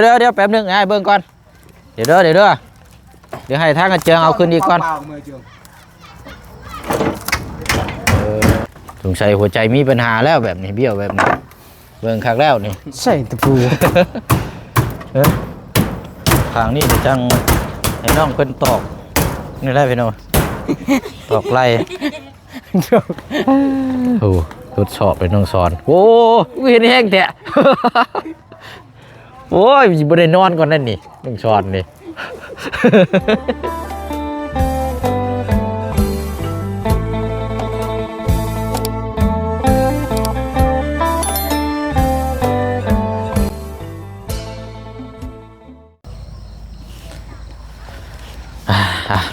เดี๋ยวเดี๋ยวแป๊บหนึงให้เบิ่งก่อน เดี๋ยวเด้อเดี๋ยวเด้อเดี๋ยวให้ทางกระเจียงเอาขึ้นอีกก่อนเปล่ามือเจียงสงสัยหัวใจมีปัญหาแล้วแบบนี้เบี้ยวแบบนี้ เบิ่งคักแล้วนี่ใส่ตะปูทางนี้เดี๋ยวจังให้น้องเพิ่นตอกนี่ได้พี่น้องตอกไล่โอ้ทดสอบเลยน้องสอน โอ้เห็นแห้งแท้ โอ้ยบ่ได้นอนก่อนนั่นนี่น้องสอนนี่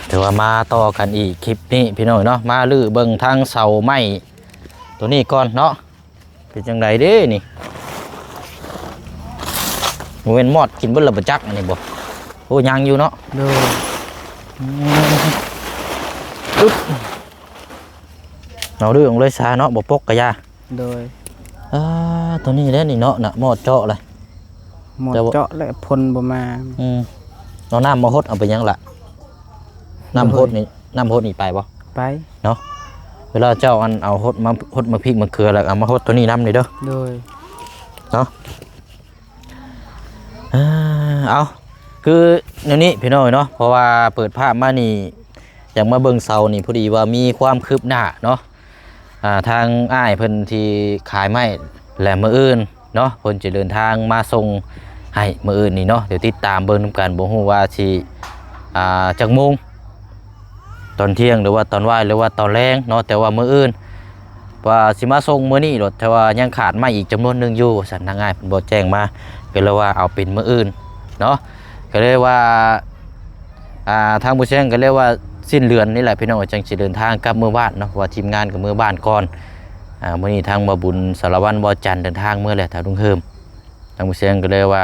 ถือว่ามาต่อกันอีกคลิปนี้พี่น้องเนาะมาลื้อเบิ่งทางเสาไม้ตัวนี้ก่อนเนาะเป็นจังไดเด้นี่ บ่แม่นมอดกินเบิ่ละบ่จักอันนี้บ่โอ้ยังอยู่เนาะโดยปึ๊บเอาเรื่องเลยซาเนาะบ่ปกกะยาโดยอ่าตัวนี้แหละนี่เนาะน่ะมอดเจาะเลยหมดแต่ว่าเจาะและพ่นบ่มาอืมเอาน้ำมาฮดเอาไปยังล่ะน้ำฮดนี่น้ำฮดนี่ไปบ่ไปเวลาเจ้าอันเอาฮดมาฮดมาพริกมาเกลือแล้วเอามาฮดตัวนี้น้ำนี่เด้อโดย อ่าเอาคือแนวนี้พี่น้อยเนาะเพราะว่าเปิดภาพมานี่อย่ากมาเบิ่งเสานี่พอดีว่ามีความคืบหน้าเนาะอ่าทางอ้ายเพิ่นที่ขายไม้แหลมมืออื่นเนาะเพิ่นจะเดินทางมาส่งให้มืออื่นนี่เนาะเดี๋ยวติดตามเบิ่งนํกันบ่ฮู้ว่าสิอ่าจักโมงตอนเที่ยงหรือว่าตอนว่ายหรือว่าตอนแรงเนาะแต่ว่ามืออื่นว่าสิมาส่งมื้อนี้รถแต่ว่ายังขาดไมาอีกจำนวนหนึงอยู่สันทางง่ายเพิ่นบ่แจ้งมาก็เลยว่าเอาเป็นมื้ออื่นเนาะก็เลยว่าอ่าทางผู้เชี่ยวชาญก็เรียกว่าสิ้นเดือนนี่แหละพี่น้องจังสิเดินทางกลับเมื้อบ้านเนาะว่าทีมงานกับเมื้อบ้านก่อนอ่ามื้อนี้ทางบ่บุญสารวัตรบ่จันต์เดินทางเมื้อแหละแถวดุงเฮิมทางผู้เชี่ยวชาญก็เลยว่า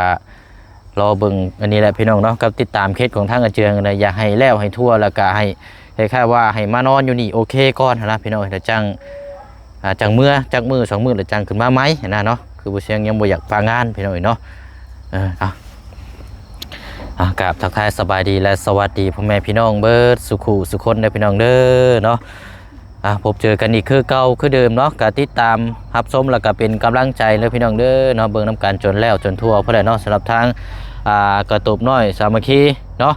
รอเบิ่งอันนี้แหละพี่น้องเนาะกับติดตามเคสของทางอาเจืองนะอยากให้แล้วให้ทั่วแล้วก็ให้คล้ายๆว่าให้มานอนอยู่นี่โอเคก่อนนะพี่น้องแต่จังจังเมื่อจักมือสองมือหรือจังขึ้นมาไหมนะเนาะ คือบุเชียงยังบ่อยากฟางานพี่น้อยเนาะเออเอาอะกราบทักทายสบายดีและสวัสดีพ่อแม่พี่น้องเบิร์ดสุขุสุคนได้พี่น้องเด้อเนาะอะพบเจอกันอีกคือเก่าคือเดิมเนาะกาติดตามรับชมแล้วก็เป็นกำลังใจเลยพี่น้องเด้อเนาะเบิ่งน้ำกันจนแล้วจนทั่วเพื่อได้เนาะสำหรับทางอ่ากระตุบน้อยสามัคคีเนาะ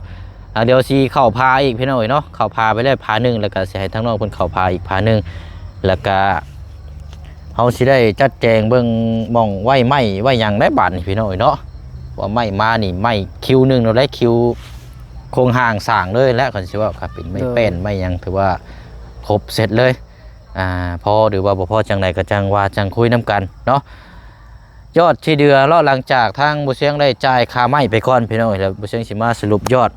อะเดี๋ยวซีเข้าพาอีกพี่น้อยเนาะเข้าพาไปเลยพาหนึ่งแล้วก็เสิให้ทั้งน้องเพิ่นเข้าพาอีกพาหนึ่งแล้วก็ เฮาสิได้จัดแจงเบิ่งหมองไว้ไม้ไว้หยังได้บาดนี่พี่น้อยเนาะว่าไม้มานี่ไม้คิวหนึงเราได้คิวโครงห่างสร้างเลยแล้วก็สิว่าครับเป็นไม้เป็นไม้หยังถือว่าครบเสร็จเลยอ่าพอหรือว่าบ่พอจังใดก็จังว่าจังคุยนํกันเนาะยอดที่เดือรอหลังจากทางบุเชียงได้จ่ายค่าไม้ไปก่อนพี่น้อยแล้วบุเชียงสิมาสรุปยอด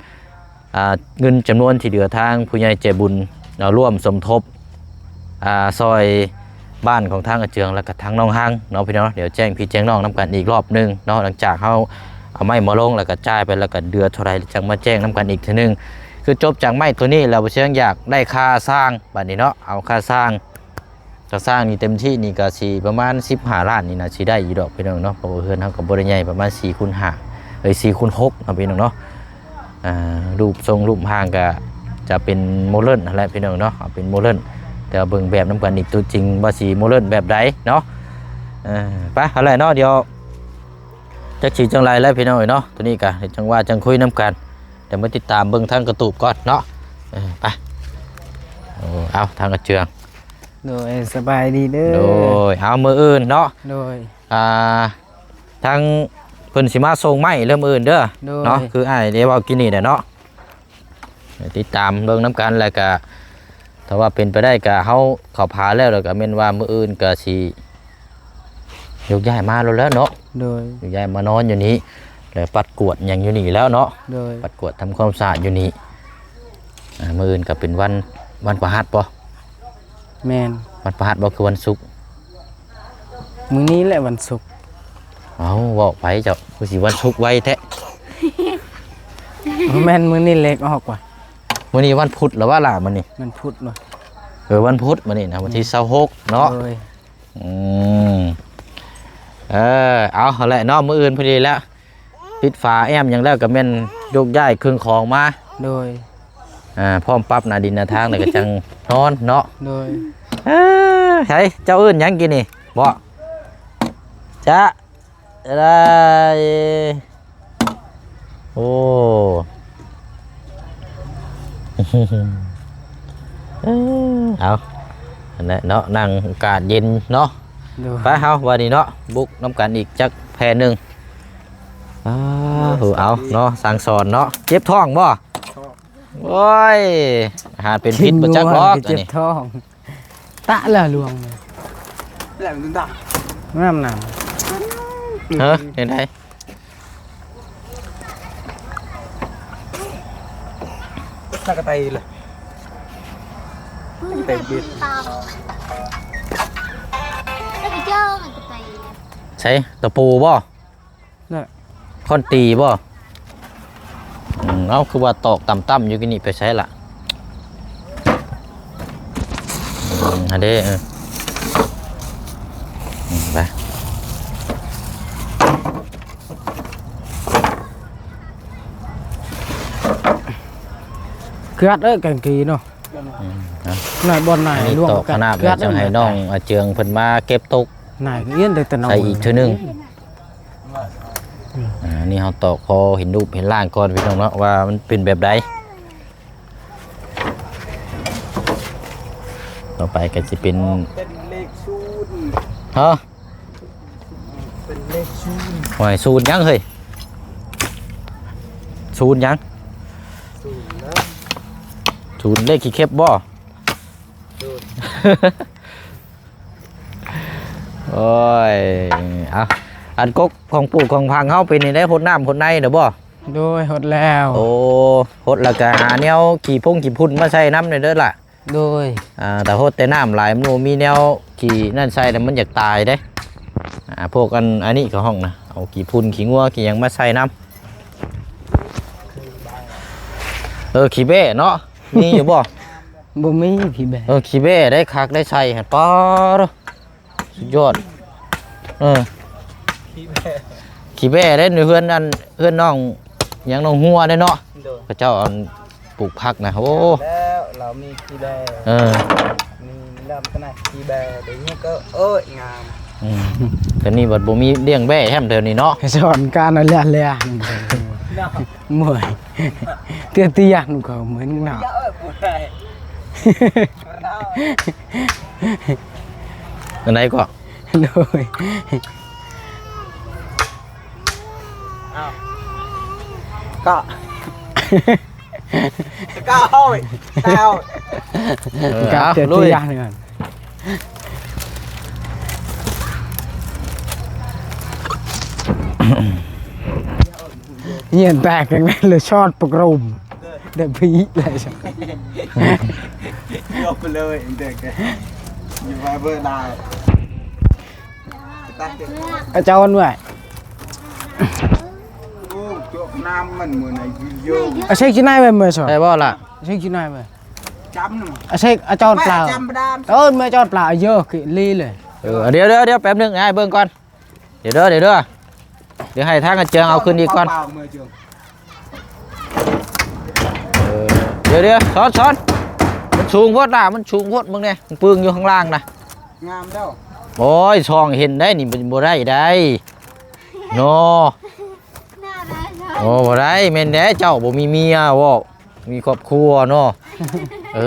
อ่าเงินจำนวนที่เหลือทางผู้ใหญ่ใจบุญเอาร่วมสมทบอ่าซอย บ้านของทางอาเจืองแล้วก็ทางน้องห้างเนาะพี่น้องเดี๋ยวแจ้งพี่แจ้งน้องน้ำกันอีกรอบหนึงเนาะหลังจากเขาเอาไม้มาลงแล้วก็จ่ายไปแล้วก็เดือเท่าไรจังมาแจ้งน้ำกันอีกทีนึงคือจบจากไม้ตัวนี้แล้วเชียงอยากได้ค่าสร้างบัดนี้เนาะเอาค่าสร้างจะสร้างนี่เต็มที่นี่ก็สีประมาณ15ล้านนี่นะสีได้อยู่ดอกพี่น้องเนาะเพราะว่าเฮือนเขากับบริใหญ่ประมาณ4คูณ5เอ้ย4คูณ6เนาะพี่น้องเนาะอ่ารูปทรงรูปห่างก็จะเป็นโมเลนอะไรพี่น้องเนาะเป็นโมเลน แต่ว่าเบิ่งแบบน้ำกันอีกตัวจริงว่าสีโมเลร์นแบบใดเนาะเออไปเอาไรเนาะเดี๋ยวจักสีจังไรแล้วพี่น้องเอ้ยเนาะตัวนี้กะจังว่าจังคุยน้ำกันเดี๋ยวมาติดตามเบิ่งทางกระตูบก่อนเนาะเออไปโอ้เอาทางกระเจืองโดยสบายดีเด้อโดยเอามืออื่นเนาะโดยอ่าทางเพิ่นสิมาส่งไม้เริ่มอื่นเด้อโดยเนาะคืออ้ายเดี๋ยวเอากินนี่แหละเนาะเดี๋ยวติดตามเบิ่งน้ำกันแล้วก็ ถ้าว่าเป็นไปได้ก็เฮาเข้าพาแล้วแล้วก็แม่นว่ามื้ออื่นก็สิยกย้ายมาแล้วแหล้วเนาะโดยยกย้ายมานอนอยู่นี้แล้วปัดกวาดหยังอยู่นี่แล้วเนาะโดยปัดกวาดทำความสะอาดอยู่นี่อ่ามื้ออื่นก็เป็นวันวันพฤหัสบ่แมนวันพฤหัสบ่คือวันศุกร์มื้อนี้แหละวันศุกร์เอ้าเว้าไปเจ้าคือสิวันศุกร์ไว้แท้ แม่นมื้อนี้เล็กออกว่ะ มื้อนี้วันพุธหรือว่าล่ะมื้อนี้มันพุธว่ะเออวันพุธมื้อนี้นะวันที่26เนาะโดยอืมเออเอาเอาแหละเนอกมืออื่นพอดีแล้วปิดฝาแอมหยังแล้วก็แม่นยกย้ายเครื่องของมาโดยอ่าพร้อมปรับหน้าดินหน้าทางแล้วก็จังนอนเนาะโดยเอ้อใช่เจ้าเอิ้นหยังกินนี่บ่จ้าอะไรโอ้ เอ้อเอาอันนั้นเนาะนั่งอากาศเย็นเนาะโดยไปเฮาวันนี้เนาะบุกน้ำกันอีกจักแพรหนึ่งอ้าวหูเอาเนาะสั่งสอนเนาะเจ็บท้องบ่โอ้ยอาหารเป็นพิษประจักษ์ล็อกกินอันเจ็บนี้ท้อง ตะละลวงเลยแหลมดุนดักน้ำหนาวเฮ้ยเห็นไหม สักกะไตเลย แต่บิดตามแล้วไปเจอมัน จะไปใช้ตะปูบ่นั่นค้อนตีบ่อืมเอาคือว่าตอกต่ำๆอยู่กินนี่ไปใช้ละอืมอันเด้เอออื เกลือดเอ้ยกังกีเนาะอืมเอานายบอลนายอันนี้ล่วงตอกขนาดแล้วจังให้น้องอาเจืองเพิ่นมาเก็บตกนายเอี้ยนแต่แต่นอนใส่อีกเทื่อนึงอ่านี่เขาตอกพอเห็นรูปเห็นร่างก่อนพี่น้องเนาะว่ามันเป็นแบบใดต่อไปก็จะเป็นเป็นเลขศูนย์ฮะเป็นเลขศูนย์หอยสูตรยังเฮ้ยสูตรยังศูนย์แล้ว สูตรเลขขี้เข็บบ่ศูนย์โอ้ยเอาอันกกของปลูกของพังเขาเป็นนี่ได้พดน้ำพดในเด้อบ่โดยหดแล้ว โอ้พดแล้วก็หาแนวขี่พงขี่พุ่นมาใส่น้ำเลยเด้อล่ะโดยอ่าแต่โหดแต่น้ำหลายมันบ่มีแนวขี่นั่นใส่แต่มันอยากตายเด้อ่าพวกอันอันนี้ก็ห้องนะเอาขี่พุ่นขี่งัวขี่หยังมาใส่น้ำเออขี่เบ้เนาะ มีอยู่บ่บ่มีพี่แบเออขี่เบ้ได้คักได้ใส่หันป้าดสุดยอดเออที่แม่ขี่เบ้ได้ในเพื่อนอันเพื่อนน้องหยังน้องหัวได้เนาะโดนพระเจ้าอันปลูกผักนะโอ้แล้วเรามีกีแบเออมีลำขนาดกีแบเดี๋ยวนี้ก็เอ้ยงามอืมแต่นี่บัดบ่มีเลี้ยงแบ่แฮมเดี๋ยวนี้เนาะ สอนการอะไรอะไร เนาะเมื่อยเตี้ยเตี้ยๆนู่นก็ เหมือนหนาวเยอะปวดใจเนาะอันไหนก็โดยอ้าวก็ก็เอาอีกเอาเออกับเอาเตี้ยลุยเตี้ยๆนี่ก่อนเงียนแตกกันเลยเลยชอดปกรุมเด็กพีเลยใช่ยกไปเลยเด็กอยู่มาเบอร์ได้ตัดเด็กอาจารย์ไว้โอ้จบน้ำมันเหมือนไอ้โยมอาเช็คที่ไหนไปเมื่อสอนได้บ่ล่ะอาเช็คที่ไหนไปจำหนึ่งอาเช็คอาจารย์เปล่าจำประดามเออเมื่ออาจารย์เปล่าเยอะคือลีเลยเออเดี๋ยวเดี๋ยวเดี๋ยวแป๊บนึงให้เบิ่งก่อนเดี๋ยวเด้อเดี๋ยวเด้อ เดี๋ยวให้ทางกันเจิงเอาขึ้นอีกก่อนเปล่าๆมือเจืองเออเดี๋ยวเดี๋ยวสอนสอนมันสูงโพดล่ะมันสูงโพดมึงเนี่ยมันปึงอยู่ข้างล่างนะงามแล้วโอ้ยช่องเห็นได้นี่มันบ่ได้ได้โนหน้าได้ใช่โอ้บ่ได้แม่นแด้เจ้าบ่มีเมียบ่ มีครอบครัวเนาะเอ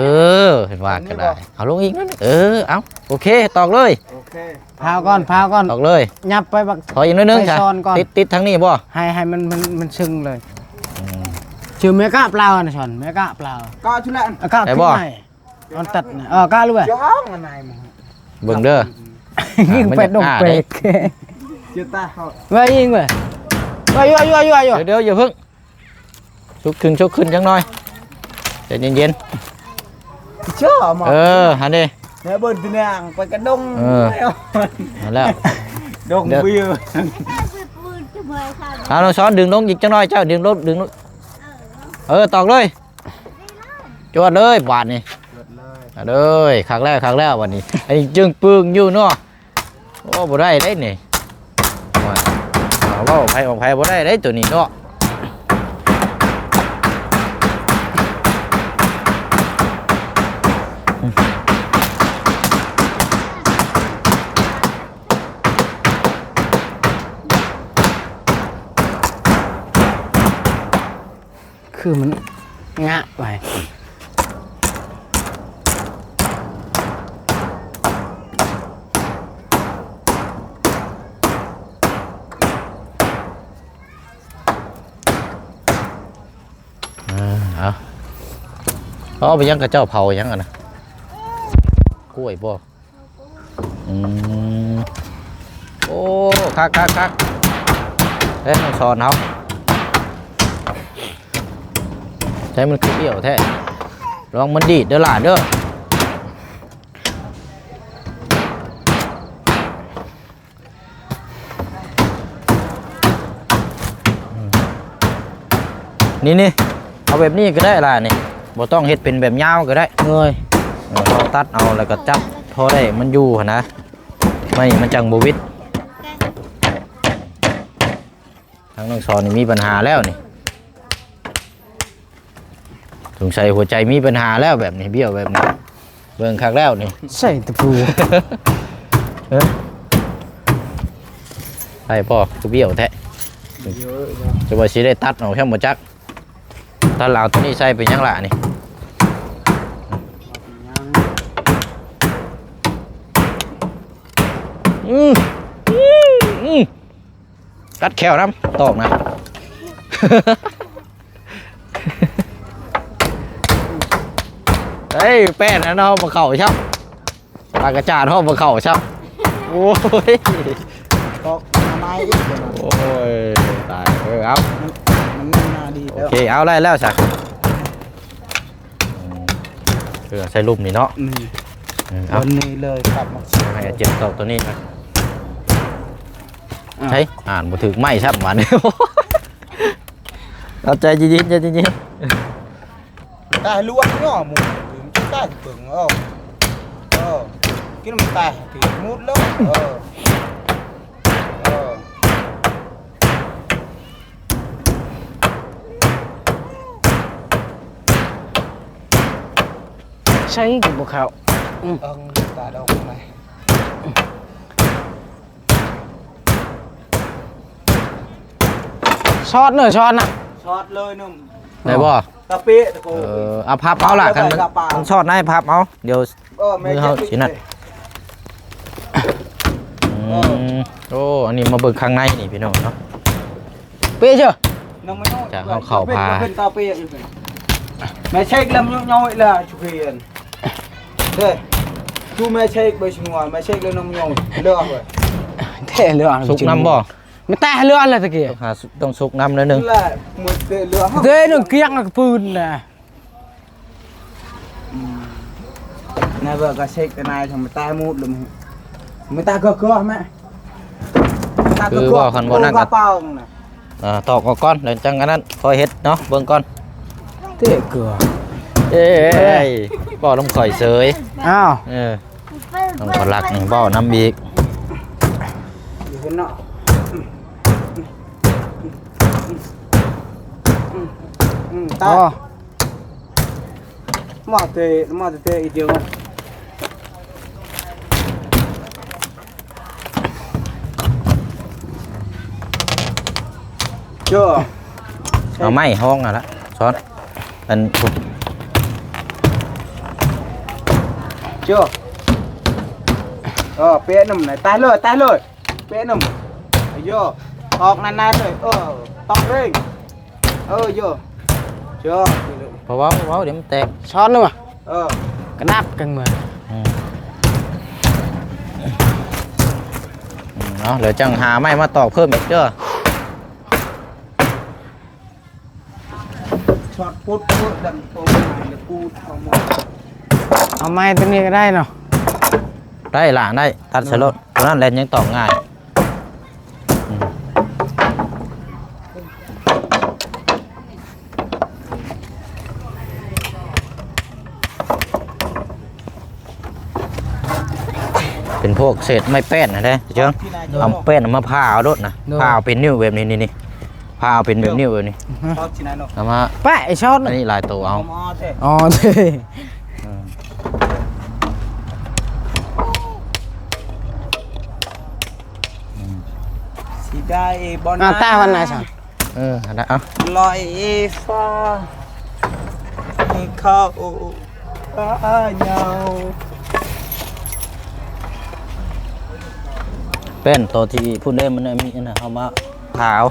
อ เห็นว่าก็ได้ เอาลงอีกนั่นเออเอาโอเคตอกเลยโอเคพาวก่อนพาวก่อนตอกเลยยับไปบักถอยอีกนิดนึงไปจ้ะซ่อนก่อนติดติดทางนี้บ่ให้ให้มันมันมันซึ้งเลยชื่อเมกะเปล่านะชอนเมกะเปล่าก็ชุดละอากาศขึ้นไหนออนตัดนะเออกล้ารู้ไหมย้องอะไรมึงเบิ่งเด้อ ยิงเป็ดดงเป็ดเจ้าตาเขาว่ายิงเว้ยว่าอยู่ว่าอยู่ว่าอยู่ว่าอยู่เดี๋ยวเดี๋ยวอย่าเพิ่งชุกขึ้นชุกขึ้นจังหน่อย ใจเย็นเชื่อหมๆอเออหันดิเนี่ยบนที่นางไปกระดงเออ หันแล้ว ดงเดี๋ยว วิวแม่ปืนปืนจะเมื่อยค่ะเอาน้องซ้อนดึงลงอีกจังหน่อยเจ้าดึงลงดึงลงเออตอกเลยจวดเลยบาดนี่เอาเลยครั้งแรกครั้งแรกวันนี้ไอ้จึงปึงอยู่เนาะโอ้บ่ได้ได้นี่ว่าเอาเว่าไผของไผบ่ได้ได้ตัวนี้เนาะ คือมันงะไปเอาเอาไปยังกับเจ้าเผายังอะนะกล้วยบ่อืมโอ้คักคักคักเฮ้ยต้องสอนเขา ใช้มันคือเดี่ยวแท้ลองมันดีดเด้อหลานเด้ออืมนี่นี่เอาแบบนี้ก็ได้ล่ะนี่บ่ต้องเฮ็ดเป็นแบบยาวก็ได้เงยเออเราตัดเอาแล้วก็จับพอได้มันอยู่หั่นนะไม่มันจังบวิดทางน้องสอนนี่มีปัญหาแล้วนี่ สงสัยหัวใจมีปัญหาแล้วแบบนี้เบี้ยวแบบนี้เบิ่งคักแล้วนี่ใส่ตะปูเอ้ยใช่พ่อคือเบี้ยวแท้เยอะนะจะว่าสิได้ตัดเอาแค่หมดจักตัดเหลาตัวนี้ใส่เป็นยังล่ะนี่ยังอืมอืมอืมกัดแขวน้ำตอกนะ เฮ้ยแป้นนะเนาะมาเข่าชับปลากระจาดห้องมาเข่าชับโอ้ยตอกไม้อีกเดี๋ยวนะโอ้ยตายเออเอามันมันน่าดีโอแล้วเคเอาได้แล้วสักเออใส่รูปนี่เนาะนี่อืมเอาวันนี้เลยครับมาให้เจ็บตอกตัวนี้นะใช่อ่านบ่ถึงไม่ชับหวานเอาใจเย็นๆใจเย็นได้ลวกเนาะหมู ถึงได้ถึงเออเออกินมันตายถึงมุดแล้วเอ อเออใช้กับบุเขาเออตาดอกไหนช็อตเนอะช็อตน่ะช็อตเลยนุ่มๆได้บ่ตะเป๊ะตะโกเออเอาพับเอาล่ะกันมันมันชอดได้พับเอาเดี๋ยวเออไม่มือเขาสินั่น อืมโอ้อันนี้มาเบิ่งข้างในนี่พี่น้องเนาะเป๊ะเชียว น้องไม่น้อยจะเอาเข้าพา เป็นตาเป๊ะอยู่ไม่ใช่ลำย่อยๆล่ะชุกเรียนเด้ดูไม่ใช่ไปชงวนไม่ใช่เลยน้องย่อยเลือกเลยเท่เรืออัสุกน้ำบ่ ไม่แต่เรืออะไรตะกี้หาสุต้องสุกน้ำนิดนึงนั่นแหละมือเตะเรือเท่หนึ่งเกี้ยงกับปืนน่ะนายเบิกก็เช็คกันนายทำไมตายมูดเลยมึงไม่ตายก็ก็แม่กระเป๋าน่ะอ่าตอกออกก่อนแล้วจังอันนั้นคอยเฮ็ดเนาะเบิ่งก่อนเท่เกลือเอ้ยบ่ลงข่อยเสยอ้าวเออต้องขอลักนี่บ่น้ำอีกอยู่ข้างนอกอ๋ตาอมาเตะ มาเตะอีเดียวเจ้าเอาไม้ห้องอะละช้อนอันพุดเจ้าเออเป๊ะหนุ่มไหนตายเลยตายเลยเป๊ะหนุ่มโยออกนานๆเลยเออต้องเร่งเออโยเจ้าเพราะว่าเพราะว่าเดี๋ยวมันแตกช็อตเนอะเออกระนับกันเหมือนอืมอืมเนาะเดี๋ยวจังหาไม้มาตอกเพิ่มอีกเด้อช็อตพุทธพุทธดังโตมาเลยพูดเอาหมดเอาไม้ตัวนี้ก็ได้เนาะได้ล่ะได้ตัดสลดเพราะนั้นแลนยังตอกง่าย เป็นพวกเศษไม้แป้นนะเด้เจ้งที่นายเอาแป้นเอามาผ่าเอารถนะโน่ผ่าเอาเป็นนิ้วแบบนี้นี่นี่ผ่าเอาเป็นแบบนิ้วแบบนี้ชอบที่นายเนาะเอามาแปะไอ้ช็อตอันนี้ลายตัวเอาผมอ๋อเท่อ๋อเด้สีได้บอลอ่าตาวันไหนสันเอออันนั้นเอาลอยฟ้าให้เข้าฟ้าเหงา เป้นตัวที่พูดเล่นมันมีนะเอามาขาว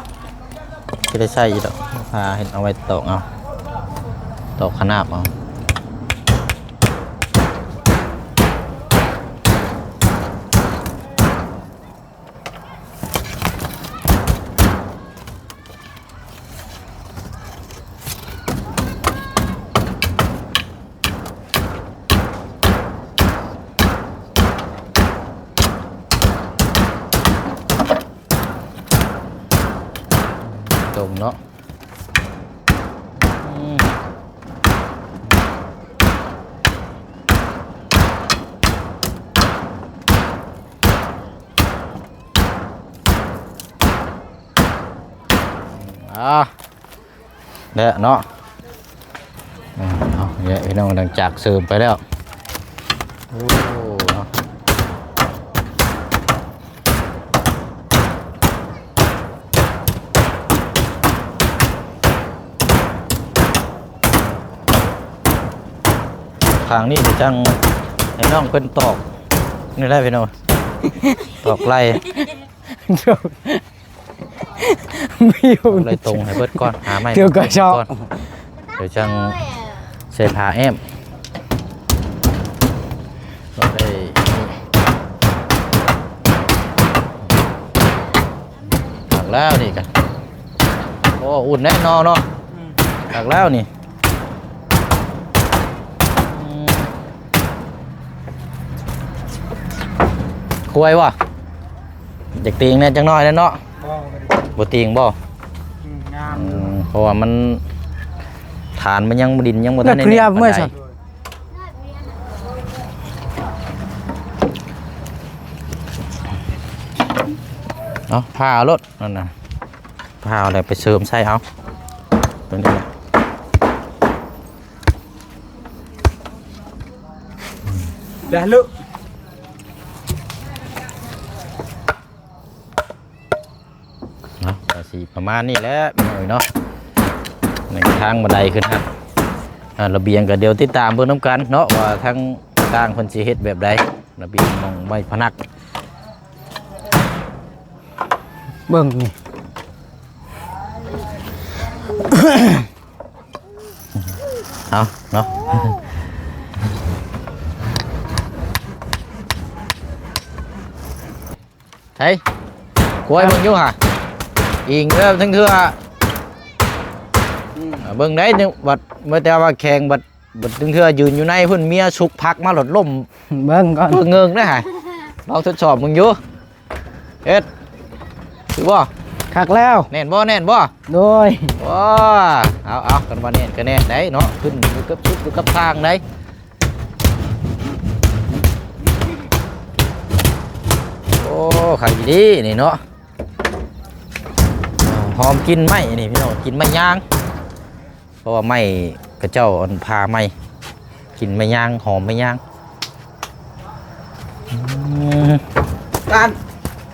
ก็ได้ใช่ดอกพาเห็นเอาไว้ตอกเอาตอกขนาบเอา เด้อเนาะอืมเอาเนี่ยพี่น้องดังจากเสริมไปแล้วโอ้เนาะทางนี้จะจังไอ้น้องเพิ่นตอกนี่ได้พี่น้องตอกไล่เดี๋ยว ไม่อยู่ไล่ตรงให้เบิดก่อนหาไม้เดี๋ยวก็ชอบนเดี๋ยวจังเสพาแอมก็ได้ถักแล้วนี่กันโอ้อุ่นแน่นอนเนาะถักแล้วนี่อืมคุยวะเด็กตีงเนี่ยจังน้อยแล้วเนาะ บ่ บ่ตีงบ่งามอืมเพราะว่ามันฐานมันยังบ่ดินยังบ่เลืทัอนกได้เคลียร์แน่นเมื่อปานใดสันเอาผ้าเอารถนั่นน่ะผ้าเอาอะไรไปเสริมใส่เอาตัวนี้แหละเดี๋ยวลึก เนาะก็สิ ประมาณนี้แหละหน่อยเนาะในทางบันไดขึ้นฮะอ่าระเบียงก็เดี๋ยวติดตามเบิ่งนํกันเนาะว่าทางกลางเพิ่นสิเฮ็ดแบบใดระเบียงมองไม้พนัก เบิ่งนี่เอาเนาะใช่กล้วยเบิ่งอยู่ห่ะ อิงเริ่มทั้งเทื่ออ่าเบิ่งได้นึงบัดเมื่อแต่ว่าแข่งบัดบัดทั้งเทื่อยืนอยู่ในเพิ่นเมียสุกพักมาหลดล่มเบิ่งก่อนเพิ่งเงิงนะฮะลองทดสอบมึงอยู่เอ็ดถือบ่คักแล้วแน่นบ่แน่นบ่โดยว้าเอาเอากันมาเนี่ยกันแน่ได้เนาะขึ้นอยู่กับชุดอยู่กับทางได้โอ้ขายดีๆนี่เนาะอ่า หอมกินไหมนี่พี่น้องกินไม่ย่าง เพราะว่าไม่กระเจ้าอันพาไม่กินไม่ย่างหอมไม่ย่างอืมกัน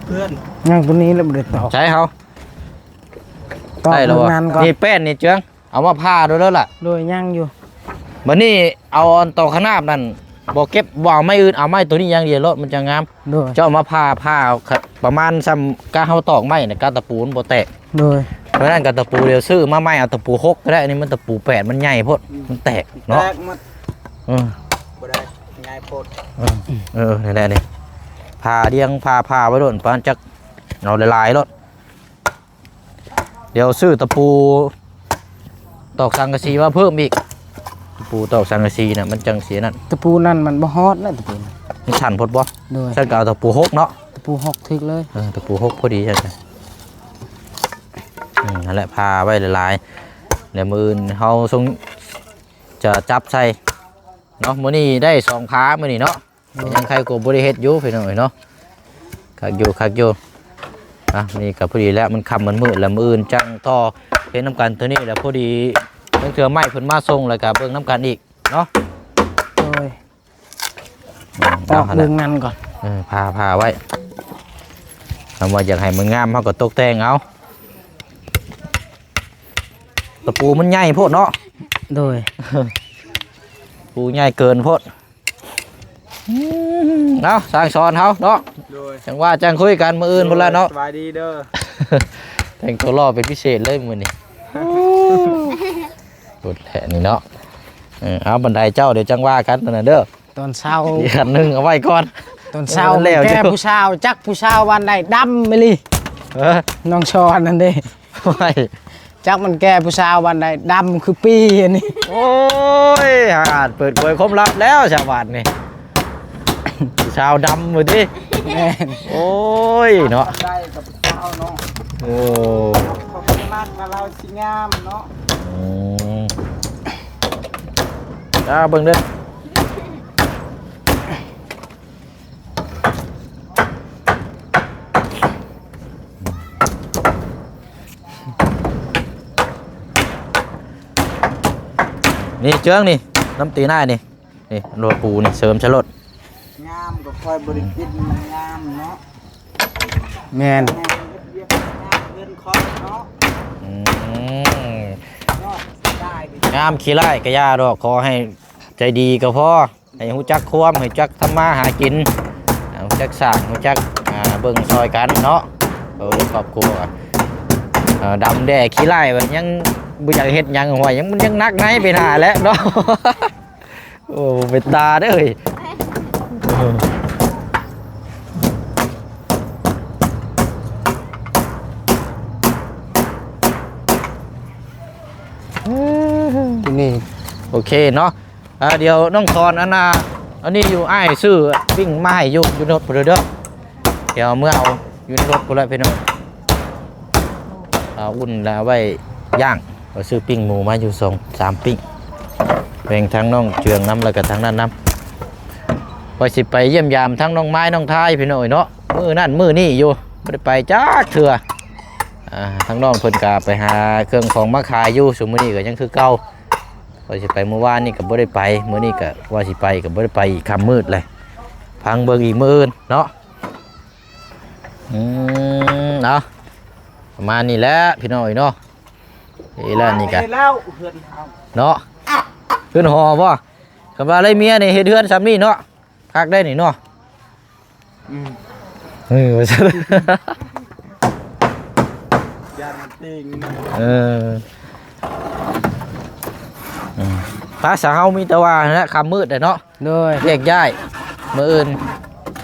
เพื่อนยังตัวนี้แล้วบ่ได้ตอกใช้เขาตอกได้แล้ววะงานก่อนนี่แป้นนี่เจืองเอามาผ้าด้วยแล้วล่ะโดยยังอยู่บันนี้เอาอันต่อขนาบนั่นบอกเก็บบ่เอาไม่อื่นเอาไม้ตัวนี้อย่างเดียวรถมันจะงามโดยเจ้าเอามาผ้าผ้าเอาครับประมาณซ้ำกาเฮาตอกไม้น่ะกาตะปูมันบ่แตก โดยเพราะฉะนั้นกาตะปูเดียวซื้อมาไม้เอาตะปูหกก็ได้อันนี้มันตะปูแปดมันใหญ่โพดมันแตกแตเนาะกหมดเออบ่ได้ง่ายโพดเออเออนี่แหละนี่ผ้าเดียงผ้าผ้าไว้โดนปานจักเอาหลายๆรถเดี๋ยวซื้อตะปูตอกสังกะสีมาเพิ่มอีกตะปูตอกสังกะสีน่ะมันจังเสียนั่นตะปูนั่นมันบ่ฮอดนะตะปูนั่นมันชันพดบ่โดยฉันก็เอาตะปูหกเนาะตะปูหกทึกเลยเออตะปูหกพอดีใช่ไหมอืม นั่นแหละพาไว้หลายๆเดี๋ยวมืออื่นเขาทรงจะจับใส่เนาะมื้อนี้ได้สองพามื้อนี้เนาะโยังใครก็บ่ได้เฮ็ดอยู่พี่น้องเอ้ยเนาะคักอยู่คักอยู่อะนี่ก็พอดีแล้วมันค่ำมันมืดแล้วมื้ออื่นจังต่อเฮ็ดน้ำกันตัวนี้แล้วพอดีตั้งเทื่อไม้เพิ่นมาส่งแล้วก็เบิ่งน้ำกันอีกเนาะโดยอืมออกหั่นเรื่น่ะองนั้นก่อนเออพาพาไว้คำว่าอยากให้มันงามเขาก็ตกแต่งเอา ตะปูมันใหญ่โพดเนาะโดย ปูใหญ่เกินโพดอืมเอาสร้างสอนเขาเนาะโดยจังว่าจังคุยกันมืออื่นพุ่นละเนาะสบายดีเด้อแต่งตัวรอเป็นพิเศษเลยมือนี่ปวดแหละนี่เนาะเออเอาบันไดเจ้าเดี๋ยวจังว่ากันตัวนั้นเด้อตอนเช้าอีกอันหนึงเอาไว้ก่อนตอนเช้าเออแล้วแกเจ้าผู้สาวจักผู้สาววันใดดำไปเลยเออน้องชอนนั่นเด้ไว้ จักมันแกผู้สาววันใดดำคือปีอันนี้ โอ้ยหาดเปิดกลวยคมลับแล้วชาวบ้านนี่ ชาวดำมือดิแม่นโอ้ยเนาะได้กับเจ้าเนาะโอ้เขาเป็นมากมาเราสิงามเนาะอืมจ้าเบิ่งเด้อ นี่เจืองนี่น้ำตีหน้านี่นี่โรยปูนี่เสริมชะลดงามก็คอยบริกินงามเนาะแม่นแม่เรียบงามเงินคอยเนาะอืมยอดได้ดิงามขี้ไล่กระยาดอกขอให้ใจดีก็พอให้หูจักควมให้จักทำมาหากินอ่าหูจักสร้างหูจักอ่าเบิ่งซอยกันเนาะเออครอบครัวอ่าดำแด่ขี้ไล่มันยัง บ่อยากเฮ็ดหยังหัวยังมันยังนักไงไปหาแล้วเนาะ โอ้เป็นตาเด้อเฮ้ยเออที่นี่โอเคเนาะอ่าเดี๋ยวน้องคอนอันน่ะอันนี้อยู่อ้ายซื้อปิ้งมาให้อยู่อยู่รถพุ่นเด้อเดี๋ยวเมื่อเอาอยู่ในรถพุ่นละพี่น้องเอาอุ่นแล้วไว้ย่าง ก็ซื้อปิ้งหมูมาอยู่สองสามปิ้งแบ่งทั้งน้องเจืองน้ำแล้วก็ทั้งนั้นน้ำว่าสิไปเยี่ยมยามทั้งน้องไม้น้องทายพี่น้อยเนาะมือนั่นมือนี่อยู่ไม่ได้ไปจ้าเถื่ออทั้งน้องเพิ่นกาไปหาเครื่องของมาขายอยู่สมมือนี้ก็ยังคือเก่าว่าสิไปเมื่อวานนี่ก็บ่ได้ไปมือนี้ก็ว่าสิไปก็บ่ได้ไปอีกคำมืดเลยพังเบิ่งอีกมืออื่นเนาะอืมเนาะประมาณนี้แหละพี่น้อยเนาะ นี่แหละนี่กันได้แล้วเฮือนเฮาเนาะเฮือนหอบ่คำว่าอะไรเมียนี่เฮ็ดเฮือนซ้ำนี่เนาะคักได้นี่เนาะอืมเออว่าซั่นยานมันติงเอออืมภาษาเฮามีแต่ว่านะคำมืดแต่เนาะโดยแยกย้ายมื้ออื่น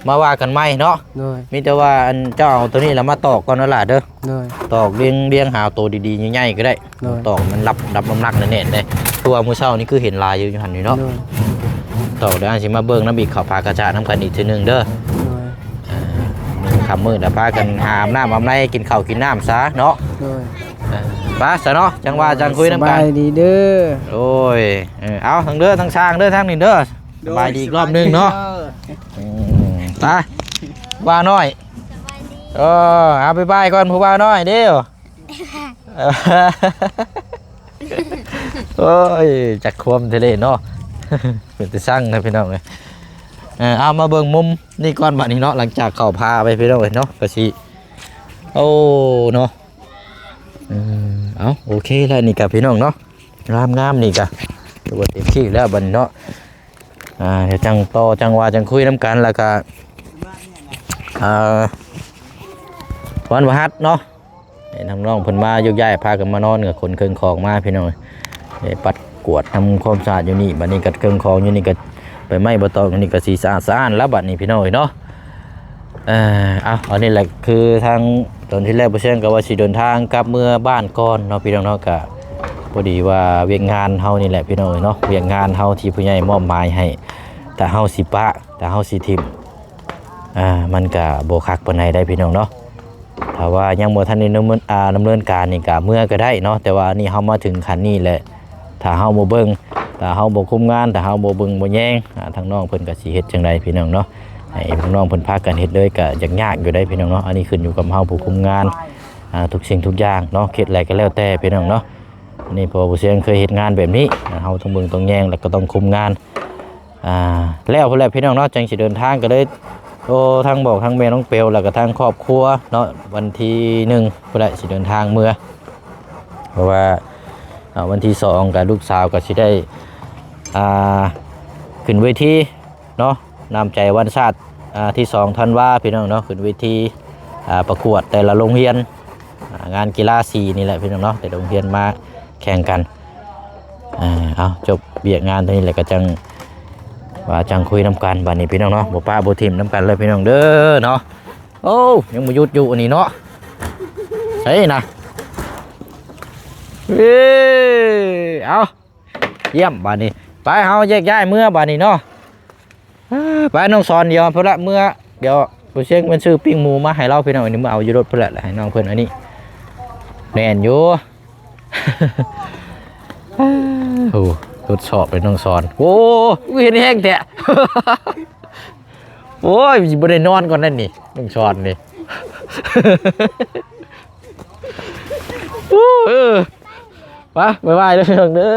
มาว่ากันใหม่เนาะโดยมีแต่ว่าอันเจ้าเอาตัวนี้แล้วมาตอกก่อนนั่นล่ะเด้อโดย ตอกเรียงเรียงหาตัวดีๆใหญ่ๆก็ได้ได้ ตอกมันรับรับน้ำหนักแน่นๆเลยตัวมือเช้านี่คือเห็นลายอยู่อยู่หันนี่เนาะโดยตอกเดี๋ยวอันสิมาเบิ่งน้ำบีกข้าวพากระจาดน้ำกันอีกทีหนึงเด้อโดยมีคำมืดแล้วพากันหามน้ำอำไรกินข้าวกินน้ำซะเนาะโดยเออไป้าซะเนาะจังว่าจังคุยน้ำสกับานยดีเด้อ โอ้ยเออเอาทั้งเด้อทั้งช้างเด้อทั้งนี่เด้อสบายดีอีกรอบหนึงเนาะอืม ไปว่าน้อยสบายดีเออเอาไปบายก่อนผู้ว่าน้อยเด้อเออโอ้ยจักควมทะเลเนาะเป็นแต่สั่งนะพี่น้องเลยเออเอามาเบิ่งมุมนี่ก่อนบัดนี้เนาะหลังจากเข้าพาไปพี่น้องเลยเนาะก็สิโอ้เนาะเออเอาโอเคแล้วนี่กับพี่น้องเนาะงามงามๆนี่กะตัวเต็มที่แล้วบัดนี้เนาะอ่าเดี๋ยวจังต่อจังว่าจังคุยน้ำกันแล้วก็อ่า วันพฤหัสเนาะให้น้องๆเพิ่นมาโยกย้ายพากันมานอนกับคนเครื่องของมาพี่น้องให้ปัดกวดทำความสะอาดอยู่นี่บัดนี้ก็เครื่องของอยู่นี่ก็ไปไหม้บ่ตองอยู่นี่ก็สีสะอาดสะอานแล้วบัดนี้พี่น้องเนาะเอ่อเอาอันนี้แหละคือทางตอนที่แรกบ่เชิงก็ว่าสิเดินทางกลับเมื่อบ้านก่อนเนาะพี่น้องเนาะก็พอดีว่าเวียงงานเฮานี่แหละพี่น้องเนาะเวียงงานเฮาที่ผู้ใหญ่มอบหมายให้แต่เฮาสิปะแต่เฮาสิทิม อ่ามันก็บ่คักปานใดได้พี่น้องเนาะถ้าว่ายังบ่ทันได้ดำเนินอ่าดำเนินการนี่ก็เมื่อก็ได้เนาะแต่ว่านี่เฮามาถึงขั้นนี้แหละถ้าเฮาบ่เบิ่งตแต่เฮาบ่คุมงานแต่เฮาบ่เบิ่งบ่แยงอ่าทางน้องเพิ่นก็สิเฮ็ดจังไดพี่น้องเนาะให้ทางน้องเพิ่นพากันเฮ็ดเลยก็ยากยากอยู่ได้พี่น้องเนาะอันนี้ขึ้นอยู่กับเฮาผู้คุมงานอ่าทุกสิ่งทุกอย่างเนาะเฮ็ดอะไรก็แล้วแต่พี่น้องเนาะอันนี้พอผู้เสียงเคยเฮ็ดงานแบบนี้เฮาต้องเบิ่งต้องแยงแล้วก็ต้องคุมงานอ่าแล้วพุ่นแหละพี่น้องเนาะจังสิเดินทางก็เลย โอ้ทางบอกทางแม่น้องเปลวแล้วก็ทางครอบครัวเนาะวันที่หนึ่งพุ่นแหละสิเดินทางเมื่อ เพราะว่าวันที่สองกับลูกสาวก็สิได้อ่าขึ้นเวทีเนาะนำใจวันชาติาที่สองธันว่าพี่น้องเนาะขึ้นเวทีประกวดแต่ละโรงเรียนางานกีฬาสีนี่แหละพี่น้องเนาะแต่โรงเรียนมาแข่งกันอ่าเอาจบเบียกงานเท่นี้แหละก็จัง ว่าจังคุยน้ำกันบัดนี้พี่น้องเนาะบ่ป้าบ่ทิมน้ำกันเลยพี่น้องเด้อเนาะโอ้ยังบ่หยุดอยู่อันนี้เนาะเฮ้ยนะเอ้เอาเยี่ยมบานนี้ไปเฮาแยกย้ายเมื่อบานนี้เนาะไปน้องสอนเดียวเพื่อนละเมื่อเดี๋ยวผู้เชี่ยงมันซื้อปิ้งหมูมาให้เราพี่น้องอันนี้มาเอาอยู่รถเพื่อนละให้น้องเพื่อนอันนี้แน่นอยู่ โอ้ ทดสอบเลยน้องสอน โอ้ยเห็นแห้งแทะโอ้ยบ่ได้นอนก่อนนั่นนี่น้องสอนนี่เออไปบ๊ายบายเด้อพี่น้องเด้อ